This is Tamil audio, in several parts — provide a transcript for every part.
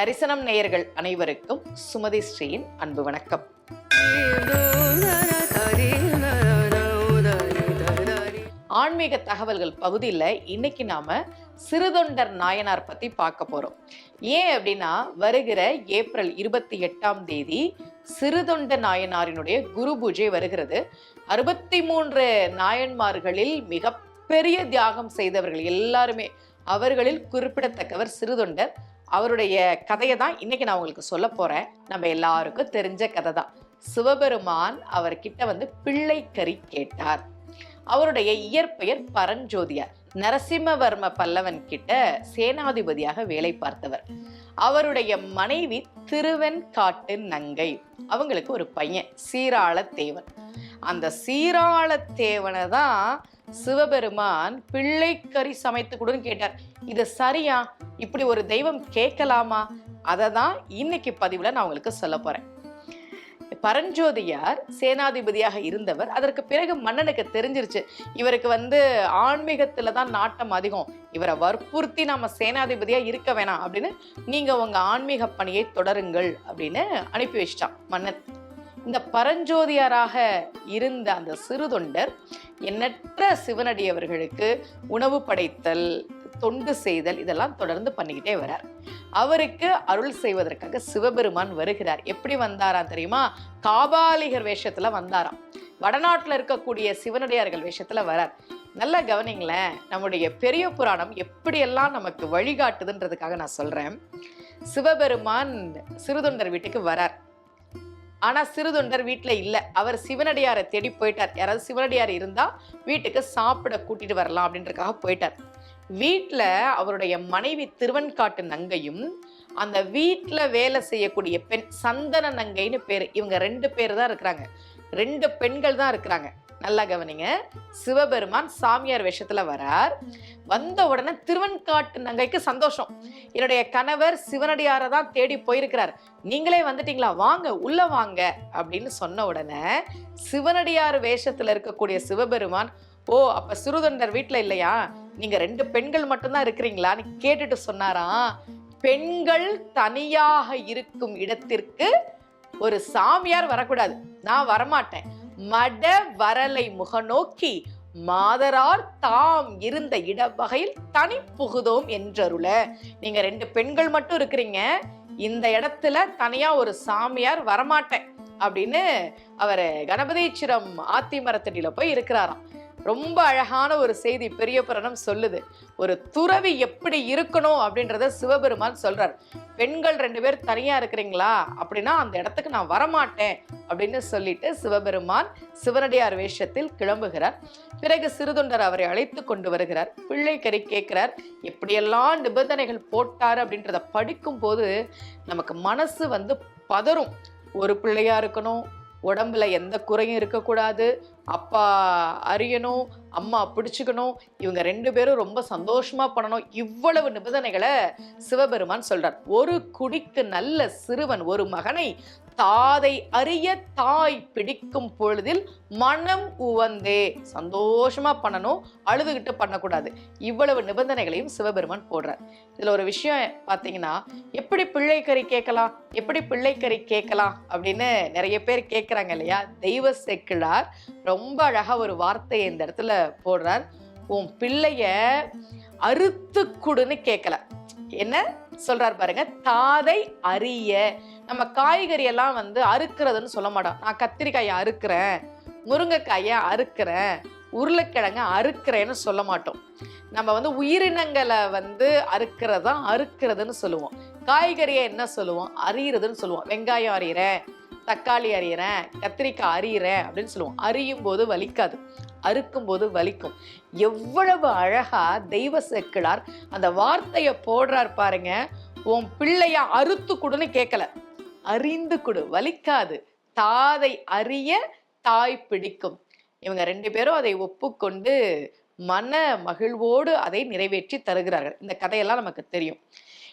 தரிசனம் நேயர்கள் அனைவருக்கும் சுமதி ஸ்ரீயின் அன்பு வணக்கம். ஆன்மீக தகவல்கள் பகுதியில் இன்னைக்கு நாம சிறுதொண்டர் நாயனார் பத்தி பார்க்க போறோம். ஏன் அப்படின்னா வருகிற ஏப்ரல் இருபத்தி எட்டாம் தேதி சிறுதொண்ட நாயனாரினுடைய குரு பூஜை வருகிறது. அறுபத்தி மூன்று நாயன்மார்களில் மிகப்பெரிய தியாகம் செய்தவர்கள் எல்லாருமே அவர்களில் குறிப்பிடத்தக்கவர் சிறுதொண்டர். அவருடைய கதையை தான் இன்றைக்கி நான் உங்களுக்கு சொல்ல போகிறேன் நம்ம எல்லாருக்கும் தெரிஞ்ச கதை தான். சிவபெருமான் அவர்கிட்ட வந்து பிள்ளைக்கறி கேட்டார். அவருடைய இயற்பெயர் பரஞ்சோதியார். நரசிம்மவர்ம பல்லவன் கிட்ட சேனாதிபதியாக வேலை பார்த்தவர். அவருடைய மனைவி திருவெண்காட்டு நங்கை. அவங்களுக்கு ஒரு பையன் சீராள தேவன் அந்த சீராள தேவனை தான் சிவபெருமான் பிள்ளைக்கறி சமைத்து கொடுன்னு கேட்டார். இது சரியா? இப்படி ஒரு தெய்வம் கேட்கலாமா? அதை தான் இன்னைக்கு பதிவில் நான் உங்களுக்கு சொல்ல போறேன். பரஞ்சோதியார் சேனாதிபதியாக இருந்தவர் அதற்கு பிறகு மன்னனுக்கு தெரிஞ்சிருச்சு. இவருக்கு வந்து ஆன்மீகத்துல தான் நாட்டம் அதிகம். இவரை வற்புறுத்தி நாம சேனாதிபதியா இருக்க வேணாம் அப்படின்னு நீங்க உங்க ஆன்மீக பணியை தொடருங்கள் அப்படின்னு அனுப்பி வச்சிட்டான் மன்னன். இந்த பரஞ்சோதியாராக இருந்த அந்த சிறு தொண்டர் எண்ணற்ற சிவனடியவர்களுக்கு உணவு படைத்தல் தொண்டு செய்தல் இதெல்லாம் தொடர்ந்து பண்ணிக்கிட்டே வரார். அவருக்கு அருள் செய்வதற்காக சிவபெருமான் வருகிறார். எப்படி வந்தாராம் தெரியுமா? காபாலிகர் வேஷத்துல வந்தாராம். வடநாட்டில் இருக்கக்கூடிய சிவனடியார்கள் வேஷத்துல வரார். நல்லா கவனிங்களேன் நம்முடைய பெரிய புராணம் எப்படியெல்லாம் நமக்கு வழிகாட்டுதுன்றதுக்காக நான் சொல்றேன். சிவபெருமான் சிறுதொண்டர் வீட்டுக்கு வரார். ஆனா சிறுதொண்டர் வீட்டுல இல்ல. அவர் சிவனடியாரை தேடி போயிட்டார். யாராவது சிவனடியார் இருந்தா வீட்டுக்கு சாப்பிட கூட்டிட்டு வரலாம் அப்படின்றதுக்காக போயிட்டார். வீட்டில் அவருடைய மனைவி திருவன்காட்டு நங்கையும் அந்த வீட்டில் வேலை செய்யக்கூடிய பெண் சந்தன நங்கைன்னு பேர். இவங்க ரெண்டு பேர் தான் இருக்கிறாங்க. ரெண்டு பெண்கள் தான் இருக்கிறாங்க. நல்லா கவனிங்க. சிவபெருமான் சாமியார் வேஷத்துல வரார். வந்த உடனே திருவன்காட்டு நங்கைக்கு சந்தோஷம். என்னுடைய கணவர் சிவனடியாரை தான் தேடி போயிருக்கிறார். நீங்களே வந்துட்டீங்களா? வாங்க உள்ள வாங்க அப்படின்னு சொன்ன உடனே சிவனடியார் வேஷத்துல இருக்கக்கூடிய சிவபெருமான் ஓ அப்ப சிறுதொண்டர் வீட்டுல இல்லையா? நீங்க ரெண்டு பெண்கள் மட்டும்தான் இருக்கிறீங்களான்னு கேட்டுட்டு சொன்னாராம். பெண்கள் தனியாக இருக்கும் இடத்திற்கு ஒரு சாமியார் வரக்கூடாது. நான் வரமாட்டேன். மட வரலை முகநோக்கி மாதரார் தாம் இருந்த இடவகையில் தனி புகுதோம் என்றருள. நீங்க ரெண்டு பெண்கள் மட்டும் இருக்கிறீங்க. இந்த இடத்துல தனியா ஒரு சாமியார் வரமாட்டேன். அப்படின்னு அவர் கணபதீச்சிரம் ஆத்தி மரத்தடியில போய் இருக்கிறாராம். ரொம்ப அழகான ஒரு செய்தி பெரிய புராணம் சொல்லுது. ஒரு துறவி எப்படி இருக்கணும் அப்படின்றத சிவபெருமான் சொல்றார். பெண்கள் ரெண்டு பேர் தனியா இருக்கிறீங்களா? அப்படின்னா அந்த இடத்துக்கு நான் வரமாட்டேன் அப்படின்னு சொல்லிட்டு சிவபெருமான் சிவனடியார் வேஷத்தில் கிளம்புகிறார். பிறகு சிறுதொண்டர் அவரை அழைத்து கொண்டு வருகிறார். பிள்ளைக்கறி கேட்கிறார். எப்படியெல்லாம் நிபந்தனைகள் போட்டார் அப்படின்றத படிக்கும் போது நமக்கு மனசு வந்து பதறும். ஒரு பிள்ளையா இருக்கணும் உடம்புல எந்த குறையும் இருக்கக்கூடாது. அப்பா அறியணும் அம்மா பிடிச்சிக்கணும் இவங்க ரெண்டு பேரும் ரொம்ப சந்தோஷமா பண்ணணும். இவ்வளவு நிபந்தனைகளை சிவபெருமான் சொல்றார். ஒரு குடிக்கு நல்ல சிறுவன் ஒரு மகனை தாதை அறிய தாய் பிடிக்கும் பொழுதில் மனம் உவந்தே. சந்தோஷமா பண்ணணும் அழுதுகிட்டு பண்ணக்கூடாது. இவ்வளவு நிபந்தனைகளையும் சிவபெருமான் போடுறார். இதுல ஒரு விஷயம் பார்த்தீங்கன்னா எப்படி பிள்ளைக்கறி கேட்கலாம்? எப்படி பிள்ளைக்கறி கேட்கலாம்? அப்படின்னு நிறைய பேர் கேட்குறாங்க இல்லையா? தெய்வ செக்கிழார் ரொம்ப அழகா ஒரு வார்த்தையை இந்த இடத்துல போடுறார். உன் பிள்ளைய அறுத்து கொடுன்னு கேட்கல. என்ன சொல்றார் பாருங்க? தாதை அறிய நம்ம காய்கறி எல்லாம் வந்து அறுக்கிறதுன்னு சொல்ல மாட்டோம். நான் கத்திரிக்காயை அறுக்கிறேன் முருங்கைக்காயை அறுக்கிறேன் உருளைக்கிழங்க அறுக்கிறேன்னு சொல்ல மாட்டோம். நம்ம வந்து உயிரினங்களை வந்து அறுக்கிறதா அறுக்கிறதுன்னு சொல்லுவோம். காய்கறியை என்ன சொல்லுவோம்? அறியறதுன்னு சொல்லுவோம். வெங்காயம் அறியிறேன் தக்காளி அறியிறேன் கத்திரிக்காய் அறியிறேன் அப்படின்னு சொல்லுவோம். அறியும் போது வலிக்காது. அறுக்கும் போது வலிக்கும். எவ்வளவு அழகா தெய்வ செக்கிழார் அந்த வார்த்தையை போடுறார் பாருங்க. உன் பிள்ளைய அறுத்து கொடுன்னு கேட்கல அறிந்து கொடு. வலிக்காது. தாதை அறிய தாய் பிடிக்கும். இவங்க ரெண்டு பேரும் அதை ஒப்புக்கொண்டு மன மகிழ்வோடு அதை நிறைவேற்றி தருகிறார்கள். இந்த கதையெல்லாம் நமக்கு தெரியும்.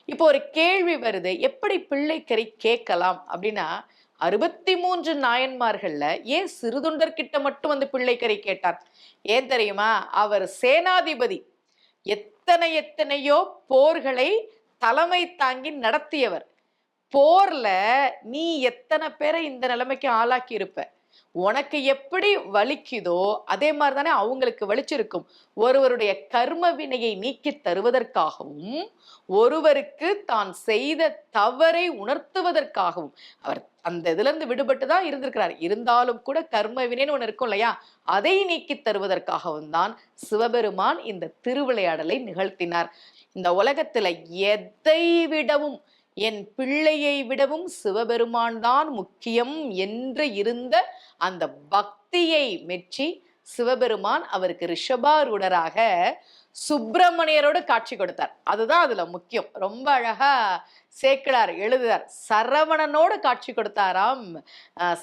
இப்போ ஒரு கேள்வி வருது. எப்படி பிள்ளைக்கறி கேட்கலாம்? அப்படின்னா அறுபத்தி மூன்று நாயன்மார்கள்ல ஏன் சிறுதொண்டர் கிட்ட மட்டும் வந்து பிள்ளைக்கறி கேட்டார்? ஏன் தெரியுமா? அவர் சேனாதிபதி. எத்தனை எத்தனையோ போர்களை தலைமை தாங்கி நடத்தியவர். போர்ல நீ எத்தனை பேரை இந்த நிலைமைக்கு ஆளாக்கி இருப்ப உனக்கு எப்படி வலிக்குதோ அதே மாதிரி தானே அவங்களுக்கு வலிச்சிருக்கும். ஒருவருடைய கர்ம வினையை நீக்கி தருவதற்காகவும் ஒருவருக்கு தான் செய்த தவறை உணர்த்துவதற்காகவும். அவர் அந்த இதுல இருந்து விடுபட்டு தான் இருந்திருக்கிறார். இருந்தாலும் கூட கர்ம வினைன்னு ஒன்று இருக்கும் இல்லையா? அதை நீக்கி தருவதற்காகவும் தான் சிவபெருமான் இந்த திருவிளையாடலை நிகழ்த்தினார். இந்த உலகத்துல எதை விடவும் என் பிள்ளையை விடவும் சிவபெருமான் தான் முக்கியம் என்று இருந்த அந்த பக்தியை மெச்சி சிவபெருமான் அவருக்கு ரிஷபாரூடராக சுப்பிரமணியரோடு காட்சி கொடுத்தார். அதுதான் அதுல முக்கியம். ரொம்ப அழகா சேக்கிழார் எழுதுறார் சரவணனோடு காட்சி கொடுத்தாராம்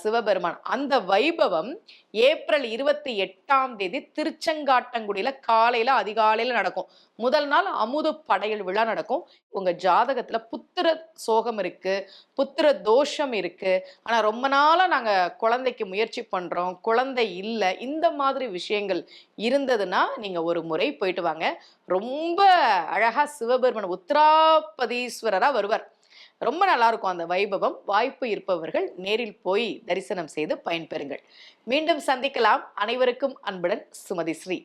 சிவபெருமான். அந்த வைபவம் ஏப்ரல் இருபத்தி எட்டாம் தேதி திருச்செங்காட்டங்குடியில காலையில அதிகாலையில நடக்கும். முதல் நாள் அமுது படையல் விழா நடக்கும். உங்க ஜாதகத்துல புத்திர சோகம் இருக்கு புத்திர தோஷம் இருக்கு. ஆனா ரொம்ப நாளா நாங்க குழந்தைக்கு முயற்சி பண்றோம் குழந்தை இல்லை இந்த மாதிரி விஷயங்கள் இருந்ததுன்னா நீங்க ஒரு முறை போயிட்டு வாங்க. ரொம்ப அழகா சிவபெருமன் உத்திராபதீஸ்வரராக வருவார். ரொம்ப நல்லா இருக்கும் அந்த வைபவம். வாய்ப்பு இருப்பவர்கள் நேரில் போய் தரிசனம் செய்து பயன்பெறுங்கள். மீண்டும் சந்திக்கலாம். அனைவருக்கும் அன்புடன் சுமதி ஸ்ரீ.